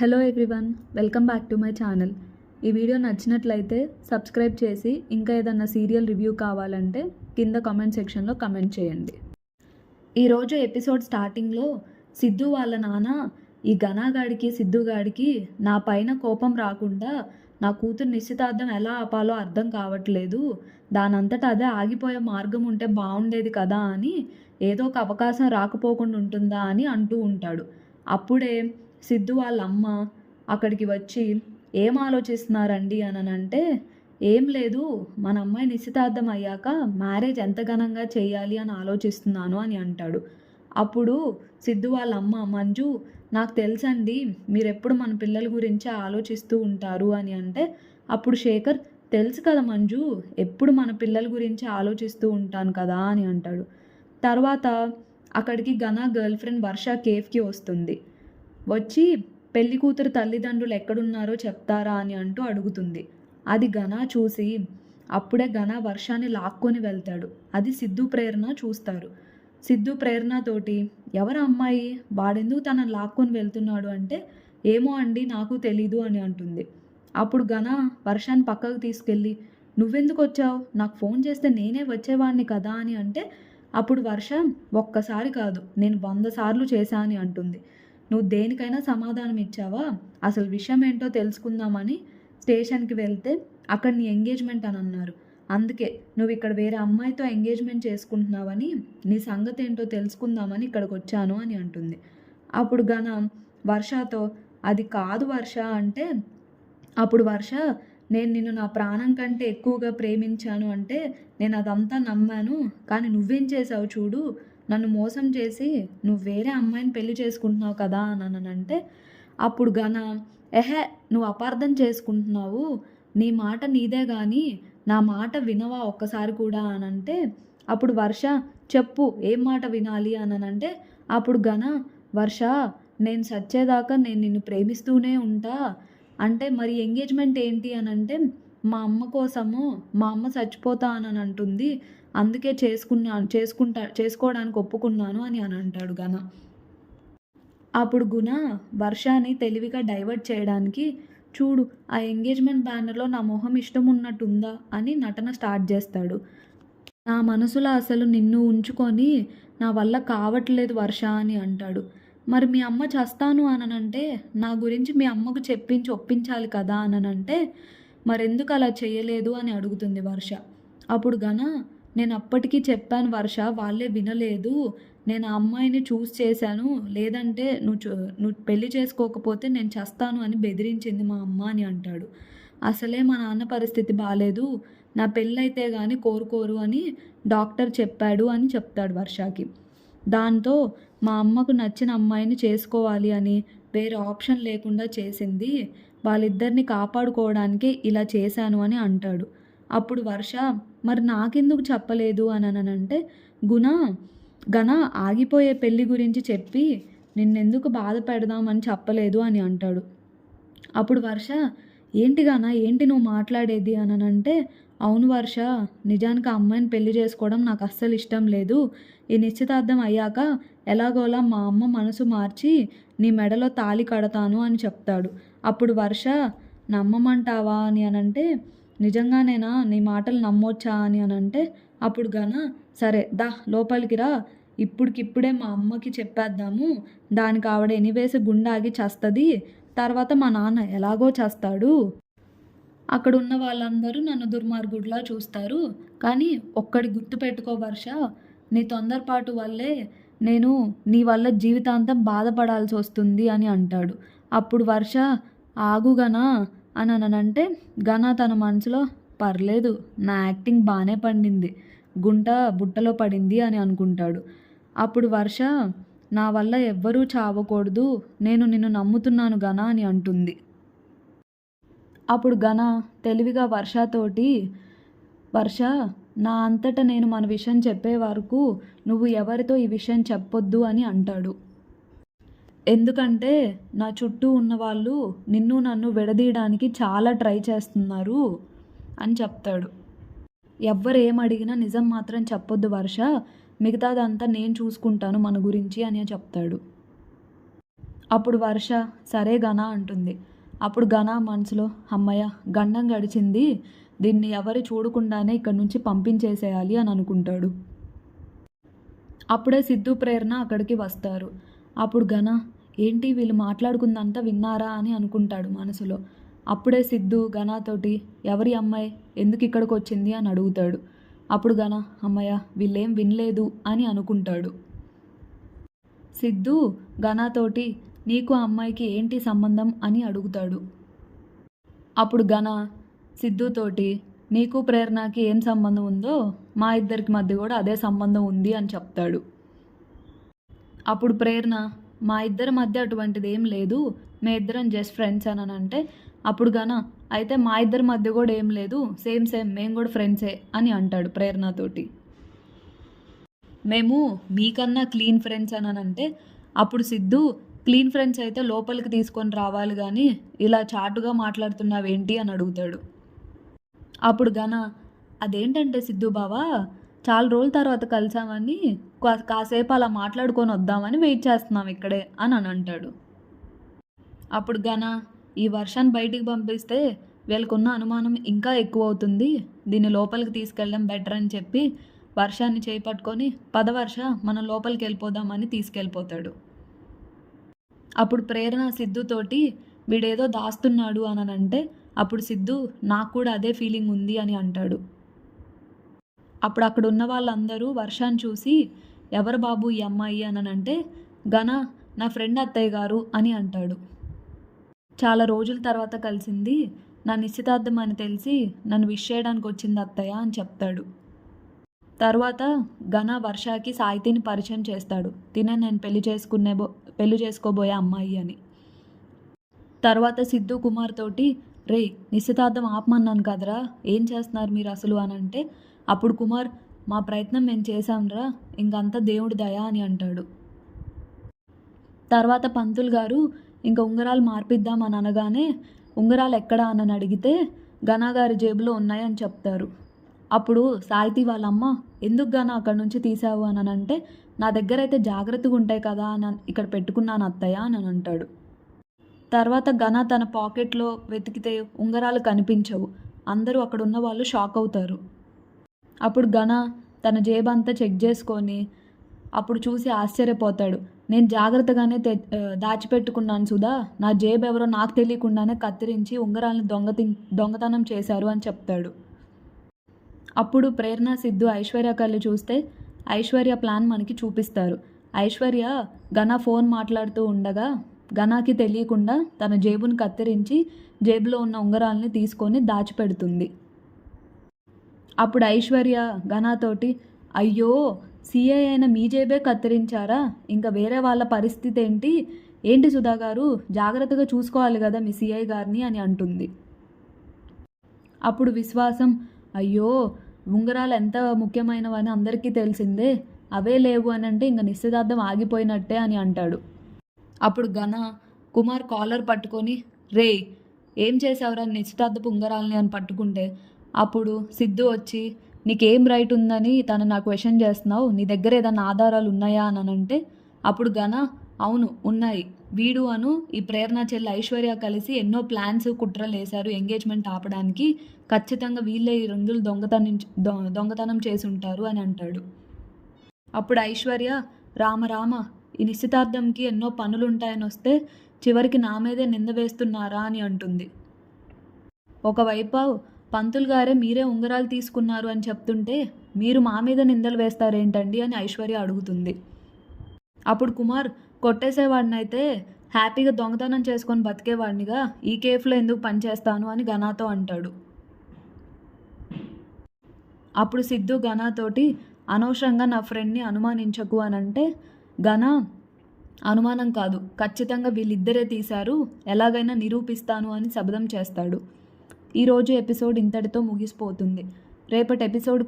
Hello everyone welcome back to my channel ఈ video నచ్చినట్లయితే subscribe చేసి ఇంకా ఏదన్నా సీరియల్ రివ్యూ కావాలంటే కింద కామెంట్ సెక్షన్లో కమెంట్ చేయండి. ఈరోజు ఎపిసోడ్ స్టార్టింగ్లో సిద్ధు వాళ్ళ నాన్న ఈ ఘనాగాడికి సిద్ధుగాడికి నా పైన కోపం రాకుండా నా కూతురు నిశ్చితార్థం ఎలా ఆపాలో అర్థం కావట్లేదు. దానంతట అదే ఆగిపోయే మార్గం ఉంటే బాగుండేది కదా అని ఏదో ఒక అవకాశం రాకపోకుండా ఉంటుందా అని అంటూ ఉంటాడు. అప్పుడే సిద్ధు వాళ్ళ అమ్మ అక్కడికి వచ్చి ఏం ఆలోచిస్తున్నారండి అని అంటే ఏం లేదు మన అమ్మాయి నిశ్చితార్థం అయ్యాక మ్యారేజ్ ఎంత ఘనంగా చేయాలి అని ఆలోచిస్తున్నాను అని అంటాడు. అప్పుడు సిద్ధు వాళ్ళ అమ్మ మంజు నాకు తెలుసండి మీరెప్పుడు మన పిల్లల గురించి ఆలోచిస్తూ ఉంటారు అని అంటే అప్పుడు శేఖర్ తెలుసు కదా మంజు ఎప్పుడు మన పిల్లల గురించి ఆలోచిస్తూ ఉంటాను కదా అని అంటాడు. తర్వాత అక్కడికి ఘన గర్ల్ ఫ్రెండ్ వర్ష కేఫ్కి వస్తుంది. వచ్చి పెళ్ళి కూతురు తల్లిదండ్రులు ఎక్కడున్నారో చెప్తారా అని అంటూ అడుగుతుంది. అది ఘన చూసి అప్పుడే ఘన వర్షాన్ని లాక్కొని వెళ్తాడు. అది సిద్ధు ప్రేరణ చూస్తారు. సిద్ధు ప్రేరణతోటి ఎవరు అమ్మాయి? వాడెందుకు తనని లాక్కొని వెళ్తున్నాడు అంటే ఏమో అండి నాకు తెలీదు అని అంటుంది. అప్పుడు ఘన వర్షాన్ని పక్కకు తీసుకెళ్ళి నువ్వెందుకు వచ్చావు? నాకు ఫోన్ చేస్తే నేనే వచ్చేవాడిని కదా అని అంటే అప్పుడు వర్షం ఒక్కసారి కాదు నేను వంద సార్లు చేశా అని అంటుంది. నువ్వు దేనికైనా సమాధానం ఇచ్చావా? అసలు విషయం ఏంటో తెలుసుకుందామని స్టేషన్కి వెళ్తే అక్కడ నీ ఎంగేజ్మెంట్ అని అన్నారు. అందుకే నువ్వు ఇక్కడ వేరే అమ్మాయితో ఎంగేజ్మెంట్ చేసుకుంటున్నావని నీ సంగతి ఏంటో తెలుసుకుందామని ఇక్కడికి వచ్చాను అని అంటుంది. అప్పుడు గన వర్షతో అది కాదు వర్ష అంటే అప్పుడు వర్ష నేను నిన్ను నా ప్రాణం కంటే ఎక్కువగా ప్రేమించాను అంటే నేను అదంతా నమ్మాను కానీ నువ్వేం చేసావు చూడు నన్ను మోసం చేసి నువ్వు వేరే అమ్మాయిని పెళ్ళి చేసుకుంటున్నావు కదా అని అంటే అప్పుడు గన ఎహే నువ్వు అపార్థం చేసుకుంటున్నావు నీ మాట నీదే కానీ నా మాట వినవా ఒక్కసారి కూడా అని అంటే అప్పుడు వర్ష చెప్పు ఏం మాట వినాలి అని అంటే అప్పుడు గన వర్ష నేను సచ్చేదాకా నేను నిన్ను ప్రేమిస్తూనే ఉంటా అంటే మరి ఎంగేజ్మెంట్ ఏంటి అని అంటే మా అమ్మ కోసము మా అమ్మ చచ్చిపోతా అని అంటుంది అందుకే చేసుకున్నాను చేసుకుంటా చేసుకోవడానికి ఒప్పుకున్నాను అని అని అంటాడు గన అప్పుడు గుణ వర్షాన్ని తెలివిగా డైవర్ట్ చేయడానికి చూడు ఆ ఎంగేజ్మెంట్ బ్యానర్లో నా మొహం ఇష్టం ఉన్నట్టుందా అని నటన స్టార్ట్ చేస్తాడు. నా మనసులో అసలు నిన్ను ఉంచుకొని నా వల్ల కావట్లేదు వర్ష అని అంటాడు. మరి మీ అమ్మ చేస్తాను అననంటే నా గురించి మీ అమ్మకు చెప్పించి ఒప్పించాలి కదా అననంటే మరెందుకు అలా చేయలేదు అని అడుగుతుంది వర్ష. అప్పుడు గన నేను అప్పటికీ చెప్పాను వర్ష వాళ్ళే వినలేదు. నేను ఆ అమ్మాయిని చూస్ చేశాను. లేదంటే నువ్వు నువ్వు పెళ్ళి చేసుకోకపోతే నేను చేస్తాను అని బెదిరించింది మా అమ్మ అని అంటాడు. అసలే మా నాన్న పరిస్థితి బాగాలేదు నా పెళ్ళైతే కానీ కోరుకోరు అని డాక్టర్ చెప్పాడు అని చెప్తాడు వర్షకి. దాంతో మా అమ్మకు నచ్చిన అమ్మాయిని చేసుకోవాలి అని వేరే ఆప్షన్ లేకుండా చేసింది. వాళ్ళిద్దరిని కాపాడుకోవడానికే ఇలా చేశాను అని అంటాడు. అప్పుడు వర్ష మరి నాకెందుకు చెప్పలేదు? అని అంటే గుణ గణ ఆగిపోయే పెళ్ళి గురించి చెప్పి నిన్నెందుకు బాధ పెడదామని చెప్పలేదు అని అంటాడు. అప్పుడు వర్ష ఏంటి గాన ఏంటి నువ్వు మాట్లాడేది? అని అంటే అవును వర్ష నిజానికి ఆ అమ్మాయిని పెళ్ళి చేసుకోవడం నాకు అస్సలు ఇష్టం లేదు. ఈ నిశ్చితార్థం అయ్యాక ఎలాగోలా మా అమ్మ మనసు మార్చి నీ మెడలో తాళి కడతాను అని చెప్తాడు. అప్పుడు వర్ష నమ్మమంటావా? అని అనంటే నిజంగానేనా? నీ మాటలు నమ్మొచ్చా అని అని అంటే అప్పుడు గాన సరే దా లోపలికి రా. ఇప్పుడికిప్పుడే మా అమ్మకి చెప్పేద్దాము. దానికి ఆవిడ ఎనివేసి గుండాగి చేస్తుంది. తర్వాత మా నాన్న ఎలాగో చేస్తాడు. అక్కడ ఉన్న వాళ్ళందరూ నన్ను దుర్మార్గుడిలా చూస్తారు. కానీ ఒక్కడి గుర్తు పెట్టుకో వర్ష. నీ తొందరపాటు వల్లే నేను నీ వల్ల జీవితాంతం బాధపడాల్సి వస్తుంది అని అంటాడు. అప్పుడు వర్ష ఆగుగనా అని అనంటే ఘన తన మనసులో పర్లేదు నా యాక్టింగ్ బాగానే పండింది గుంట బుట్టలో పడింది అని అనుకుంటాడు. అప్పుడు వర్ష నా వల్ల ఎవ్వరూ చావకూడదు నేను నిన్ను నమ్ముతున్నాను గన అని అంటుంది. అప్పుడు ఘన తెలివిగా వర్షతోటి వర్ష నా అంతటా నేను మన విషయం చెప్పే వరకు నువ్వు ఎవరితో ఈ విషయం చెప్పొద్దు అని అంటాడు. ఎందుకంటే నా చుట్టూ ఉన్న వాళ్ళు నిన్ను నన్ను విడదీయడానికి చాలా ట్రై చేస్తున్నారు అని చెప్తాడు. ఎవ్వరు ఏమడిగినా అడిగినా నిజం మాత్రం చెప్పొద్దు వర్ష. మిగతాదంతా నేను చూసుకుంటాను మన గురించి అని చెప్తాడు. అప్పుడు వర్ష సరే ఘన అంటుంది. అప్పుడు ఘన మనసులో అమ్మయ్య గండం గడిచింది. దీన్ని ఎవరు చూడకుండానే ఇక్కడి నుంచి పంపించేసేయాలి అని అనుకుంటాడు. అప్పుడే సిద్ధు ప్రేరణ అక్కడికి వస్తారు. అప్పుడు ఘన ఏంటి వీళ్ళు మాట్లాడుకుందంతా విన్నారా అని అనుకుంటాడు మనసులో. అప్పుడే సిద్ధు ఘనాతోటి ఎవరి అమ్మాయి ఎందుకు ఇక్కడికి వచ్చింది అని అడుగుతాడు. అప్పుడు ఘన అమ్మయ్య వీళ్ళేం వినలేదు అని అనుకుంటాడు. సిద్ధు ఘనాతోటి నీకు ఆ అమ్మాయికి ఏంటి సంబంధం అని అడుగుతాడు. అప్పుడు ఘన సిద్ధుతోటి నీకు ప్రేరణకి ఏం సంబంధం ఉందో మా ఇద్దరికి మధ్య కూడా అదే సంబంధం ఉంది అని చెప్తాడు. అప్పుడు ప్రేరణ మా ఇద్దరి మధ్య అటువంటిది ఏం లేదు. మే ఇద్దరం జస్ట్ ఫ్రెండ్స్ అని అంటే అప్పుడు గాన అయితే మా ఇద్దరి మధ్య కూడా ఏం లేదు. సేమ్ సేమ్ మేము కూడా ఫ్రెండ్సే అని అంటాడు ప్రేరణతోటి మేము మీకన్నా క్లీన్ ఫ్రెండ్స్ అని అంటే అప్పుడు సిద్ధు క్లీన్ ఫ్రెండ్స్ అయితే లోపలికి తీసుకొని రావాలి కానీ ఇలా చాటుగా మాట్లాడుతున్నావేంటి అని అడుగుతాడు. అప్పుడు గన అదేంటంటే సిద్ధు బావా చాలా రోజుల తర్వాత కలిసామని కాసేపు అలా మాట్లాడుకొని వద్దామని వెయిట్ చేస్తున్నాం ఇక్కడే అని అని అంటాడు. అప్పుడు గన ఈ వర్షాన్ని బయటికి పంపిస్తే వీళ్ళకున్న అనుమానం ఇంకా ఎక్కువ అవుతుంది దీన్ని లోపలికి తీసుకెళ్ళడం బెటర్ అని చెప్పి వర్షాన్ని చేపట్టుకొని పద వర్ష మనం లోపలికి వెళ్ళిపోదామని తీసుకెళ్ళిపోతాడు. అప్పుడు ప్రేరణ సిద్ధుతోటి వీడేదో దాస్తున్నాడు అని అంటే అప్పుడు సిద్ధు నాకు కూడా అదే ఫీలింగ్ ఉంది అని అంటాడు. అప్పుడు అక్కడ ఉన్న వాళ్ళందరూ వర్షాన్ని చూసి ఎవరు బాబు ఈ అమ్మాయి అని అంటే ఘన నా ఫ్రెండ్ అత్తయ్య గారు అని అంటాడు. చాలా రోజుల తర్వాత కలిసింది నా నిశ్చితార్థం అని తెలిసి నన్ను విష్ చేయడానికి వచ్చింది అత్తయ్య అని చెప్తాడు. తర్వాత ఘన వర్షాకి సాహితీని పరిచయం చేస్తాడు. తినే నేను పెళ్ళి చేసుకునే బో పెళ్ళి చేసుకోబోయే అమ్మాయి అని. తర్వాత సిద్ధు కుమార్ తోటి రే నిశ్చితార్థం ఆపమన్నాను కదరా ఏం చేస్తున్నారు మీరు అసలు అని అంటే అప్పుడు కుమార్ మా ప్రయత్నం మేము చేశాంరా ఇంకంతా దేవుడి దయా అని అంటాడు. తర్వాత పంతులు గారు ఇంకా ఉంగరాలు మార్పిద్దామని అనగానే ఉంగరాలు ఎక్కడా అని అడిగితే ఘనా గారి జేబులో ఉన్నాయని చెప్తారు. అప్పుడు సాహితీ వాళ్ళమ్మ ఎందుకు గానా అక్కడ నుంచి తీసావు అని అంటే నా దగ్గర అయితే జాగ్రత్తగా ఉంటాయి కదా అని ఇక్కడ పెట్టుకున్నాను అత్తయ్య అని అంటాడు తర్వాత ఘన తన పాకెట్లో వెతికితే ఉంగరాలు కనిపించవు. అందరూ అక్కడ ఉన్న వాళ్ళు షాక్ అవుతారు. అప్పుడు ఘన తన జేబంతా చెక్ చేసుకొని అప్పుడు చూసి ఆశ్చర్యపోతాడు. నేను జాగ్రత్తగానే తె దాచిపెట్టుకున్నాను సుధా. నా జేబు ఎవరో నాకు తెలియకుండానే కత్తిరించి ఉంగరాలను దొంగతి దొంగతనం చేశారు అని చెప్తాడు. అప్పుడు ప్రేరణ సిద్ధు ఐశ్వర్య కళ్ళు చూస్తే ఐశ్వర్య ప్లాన్ మనకి చూపిస్తారు. ఐశ్వర్య ఘన ఫోన్ మాట్లాడుతూ ఉండగా ఘనాకి తెలియకుండా తన జేబును కత్తిరించి జేబులో ఉన్న ఉంగరాలని తీసుకొని దాచిపెడుతుంది. అప్పుడు ఐశ్వర్య ఘనాతోటి అయ్యో సీఏ అయిన మీ జేబే కత్తిరించారా? ఇంకా వేరే వాళ్ళ పరిస్థితి ఏంటి ఏంటి సుధా గారు? జాగ్రత్తగా చూసుకోవాలి కదా మీ సిఐ గారిని అని అంటుంది. అప్పుడు విశ్వాసం అయ్యో ఉంగరాలు ఎంత ముఖ్యమైనవని అందరికీ తెలిసిందే. అవే లేవు అని అంటే ఇంకా నిశ్చితార్థం ఆగిపోయినట్టే అని అంటాడు. అప్పుడు ఘన కుమార్ కాలర్ పట్టుకొని రే ఏం చేసావురా నిశ్చితార్థపు ఉంగరాలని అని పట్టుకుంటే? అప్పుడు సిద్ధు వచ్చి నీకేం రైట్ ఉందని తను నాకు క్వశ్చన్ చేస్తున్నావు? నీ దగ్గర ఏదైనా ఆధారాలు ఉన్నాయా? అని అంటే అప్పుడు గన అవును ఉన్నాయి. వీడు అను ఈ ప్రేరణ చెల్లి ఐశ్వర్య కలిసి ఎన్నో ప్లాన్స్ కుట్రలు వేశారు ఎంగేజ్మెంట్ ఆపడానికి. ఖచ్చితంగా వీళ్ళే ఈ రంగులు దొంగతనం దొంగతనం చేసి ఉంటారు అని అంటాడు. అప్పుడు ఐశ్వర్య రామ రామ ఈ నిశ్చితార్థంకి ఎన్నో పనులు ఉంటాయని వస్తే చివరికి నా మీదే నింద వేస్తున్నారా? అని అంటుంది. ఒకవైపు పంతులు గారే మీరే ఉంగరాలు తీసుకున్నారు అని చెప్తుంటే మీరు మా మీద నిందలు వేస్తారేంటండి అని ఐశ్వర్య అడుగుతుంది. అప్పుడు కుమార్ కొట్టేసేవాడినైతే హ్యాపీగా దొంగతనం చేసుకొని బతికేవాడినిగా ఈ కేఫ్లో ఎందుకు పనిచేస్తాను అని ఘనాతో అంటాడు. అప్పుడు సిద్ధు ఘనాతోటి అనవసరంగా నా ఫ్రెండ్ని అనుమానించకు అని అంటే ఘన అనుమానం కాదు ఖచ్చితంగా వీళ్ళిద్దరే తీశారు ఎలాగైనా నిరూపిస్తాను అని శబ్దం చేస్తాడు. ఈరోజు ఎపిసోడ్ ఇంతటితో ముగిసిపోతుంది. రేపటి ఎపిసోడ్